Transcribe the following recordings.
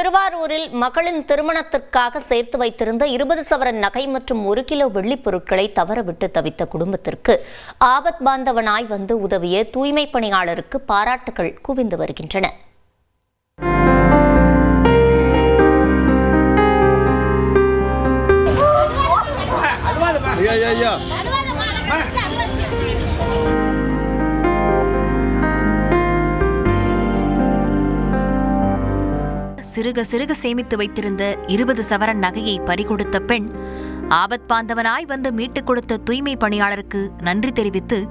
திருவாரூரில் மகளின் திருமணத்திற்காக சேர்த்து வைத்திருந்த இருபது சவரன் நகை மற்றும் ஒரு கிலோ வெள்ளிப் பொருட்களை தவறவிட்டு தவித்த குடும்பத்திற்கு ஆபத் பாந்தவனாய் வந்து உதவிய தூய்மை பணியாளருக்கு பாராட்டுகள் குவிந்து வருகின்றன. ஐயா ஐயா சிறுக சிறுக சேமித்து வைத்திருந்த இருபது சவரன் நகையை பறிகொடுத்த பெண் ஆபத் பாந்தவனாய் வந்து மீட்டுக் கொடுத்த தூய்மை பணியாளருக்கு நன்றி தெரிவித்து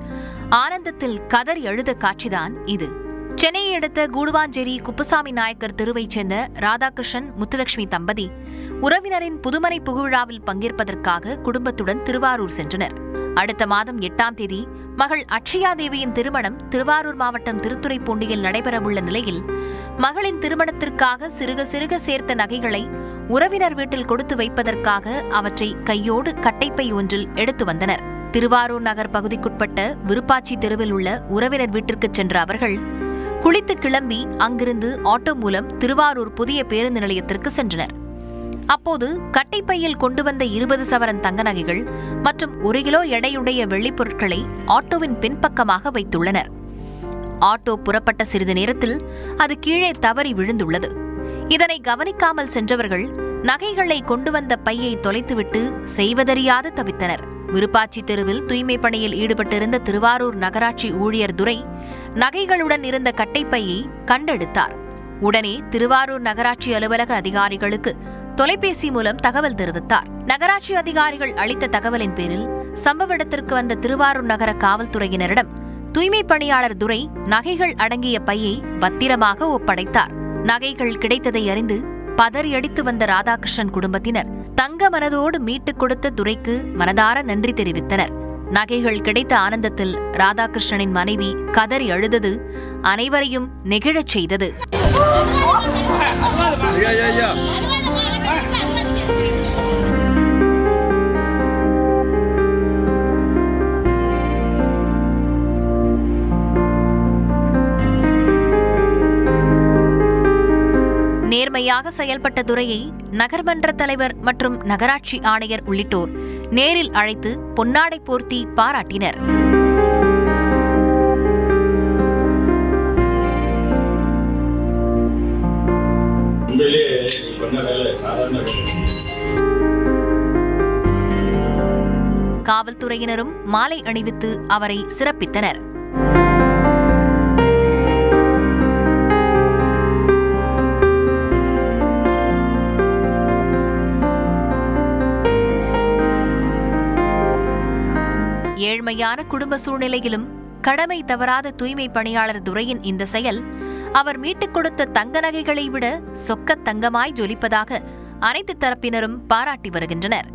ஆனந்தத்தில் கதறி எழுத காட்சிதான் இது. சென்னையை அடுத்த கூடுவாஞ்சேரி குப்புசாமி நாயக்கர் தெருவைச் சேர்ந்த ராதாகிருஷ்ணன் முத்துலட்சுமி தம்பதி உறவினரின் புதுமனை புகுவிழாவில் பங்கேற்பதற்காக குடும்பத்துடன் திருவாரூர் சென்றனர். அடுத்த மாதம் எட்டாம் தேதி மகள் அக்ஷயா தேவியின் திருமணம் திருவாரூர் மாவட்டம் திருத்துறைப்பூண்டியில் நடைபெறவுள்ள நிலையில் மகளின் திருமணத்திற்காக சிறுக சிறுக சேர்த்த நகைகளை உறவினர் வீட்டில் கொடுத்து வைப்பதற்காக அவற்றை கையோடு கட்டைப்பை ஒன்றில் எடுத்து வந்தனர். திருவாரூர் நகர் பகுதிக்குட்பட்ட விருப்பாச்சி தெருவில் உள்ள உறவினர் வீட்டிற்கு சென்ற அவர்கள் குளித்து கிளம்பி அங்கிருந்து ஆட்டோ மூலம் திருவாரூர் புதிய பேருந்து நிலையத்திற்கு சென்றனர். அப்போது கட்டைப்பையில் கொண்டு வந்த இருபது சவரன் தங்க நகைகள் மற்றும் ஒரு கிலோ எடையுடைய வெள்ளிப்பொருட்களை ஆட்டோவின் பின்பக்கமாக வைத்துள்ளனர். ஆட்டோ புறப்பட்ட சிறிது நேரத்தில் அது கீழே தவறி விழுந்துள்ளது. இதனை கவனிக்காமல் சென்றவர்கள் நகைகளை கொண்டு வந்த பையை தொலைத்துவிட்டு செய்வதறியாது தவித்தனர். விருப்பாச்சி தெருவில் தூய்மை பணியில் ஈடுபட்டிருந்த திருவாரூர் நகராட்சி ஊழியர் துரை நகைகளுடன் இருந்த கட்டைப்பையை கண்டெடுத்தார். உடனே திருவாரூர் நகராட்சி அலுவலக அதிகாரிகளுக்கு தொலைபேசி மூலம் தகவல் தெரிவித்தார். நகராட்சி அதிகாரிகள் அளித்த தகவலின் பேரில் சம்பவ இடத்திற்கு வந்த திருவாரூர் நகர காவல்துறையினரிடம் தூய்மை பணியாளர் துரை நகைகள் அடங்கிய பையை பத்திரமாக ஒப்படைத்தார். நகைகள் கிடைத்ததை அறிந்து பதறியடித்து வந்த ராதாகிருஷ்ணன் குடும்பத்தினர் தங்க மனதோடு மீட்டுக் கொடுத்த துரைக்கு மனதார நன்றி தெரிவித்தனர். நகைகள் கிடைத்த ஆனந்தத்தில் ராதாகிருஷ்ணனின் மனைவி கதறி அழுதது அனைவரையும் நெகிழச் செய்தது. நேர்மையாக செயல்பட்ட துறையை நகர்மன்ற தலைவர் மற்றும் நகராட்சி ஆணையர் உள்ளிட்டோர் நேரில் அழைத்து பொன்னாடை போர்த்தி பாராட்டினர். காவல்துறையினரும் மாலை அணிவித்து அவரை சிறப்பித்தனர். ஏழ்மையான குடும்ப சூழ்நிலையிலும் கடமை தவறாத தூய்மை பணியாளர் துரையின் இந்த செயல் அவர் மீட்டுக் கொடுத்த தங்க நகைகளை விட சொக்கத் தங்கமாய் ஜொலிப்பதாக அனைத்து தரப்பினரும் பாராட்டி வருகின்றனர்.